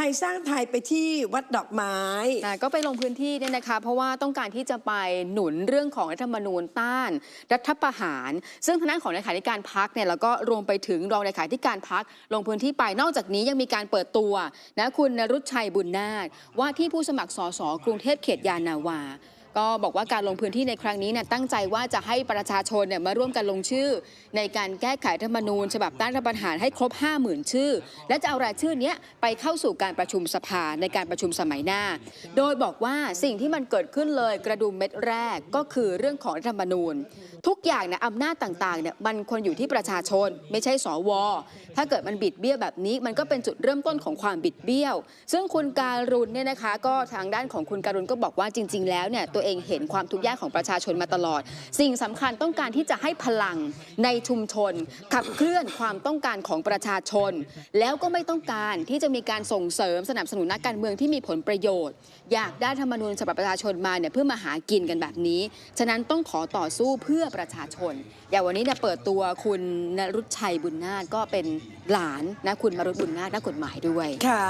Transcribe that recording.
ไทยสร้างไทยไปที่วัดดอกไม้ก็ไปลงพื้นที่เนี่ยนะคะ เพราะว่าต้องการที่จะไปหนุนเรื่องของรัฐธรรมนูญต้าน รัฐประหาร ซึ่งทางด้านของเลขาธิการพักเนี่ยแล้วก็รวมไปถึงรองเลขาธิการพักลงพื้นที่ไปนอกจากนี้ยังมีการเปิดตัวนะคุณนรุชชัยบุญนาถว่าที่ผู้สมัครสสกรุงเทพเขตยานาวา ก็บอกว่าการลงพื้นที่ในครั้งนี้เนี่ยตั้งใจว่าจะให้ประชาชนเนี่ยมาร่วมกันลงชื่อ ในการแก้ไขรัฐธรรมนูญ ฉบับต้านรัฐประหารให้ครบ 50,000 ชื่อ และจะเอารายชื่อเนี้ยไปเข้าสู่การประชุมสภาในการประชุมสมัยหน้า โดยบอกว่าสิ่งที่มันเกิดขึ้นเลยกระดุมเม็ดแรกก็คือเรื่องของรัฐธรรมนูญ ทุกอย่างเนี่ยอำนาจต่างๆเนี่ยมันควรอยู่ที่ประชาชน ไม่ใช่สวถ้าเกิดมันบิดเบี้ยวแบบนี้ มันก็เป็นจุดเริ่มต้นของความบิดเบี้ยว ซึ่งคุณการุณเนี่ยนะคะ ก็ทางด้านของคุณการุณก็บอกว่าจริง ๆ แล้วเนี่ยตัวเองเห็นความทุกข์ยากของประชาชนมาตลอด สิ่งสำคัญต้องการที่จะให้พลังในชุมชน ขับเคลื่อนความต้องการของประชาชน แล้วก็ไม่ต้องการที่จะมีการส่งเสริมสนับสนุนนักการเมืองที่มีผลประโยชน์ อยากได้ธรรมนูญฉบับประชาชนมาเนี่ยเพื่อมาหากินกันแบบนี้ ฉะนั้นต้องขอต่อสู้เพื่อประชาชน อย่างวันนี้เนี่ยเปิดตัวคุณนรุชชัยบุญนาถก็เป็นหลานนะคุณมรุตบุญนาถนักกฎหมายด้วยค่ะ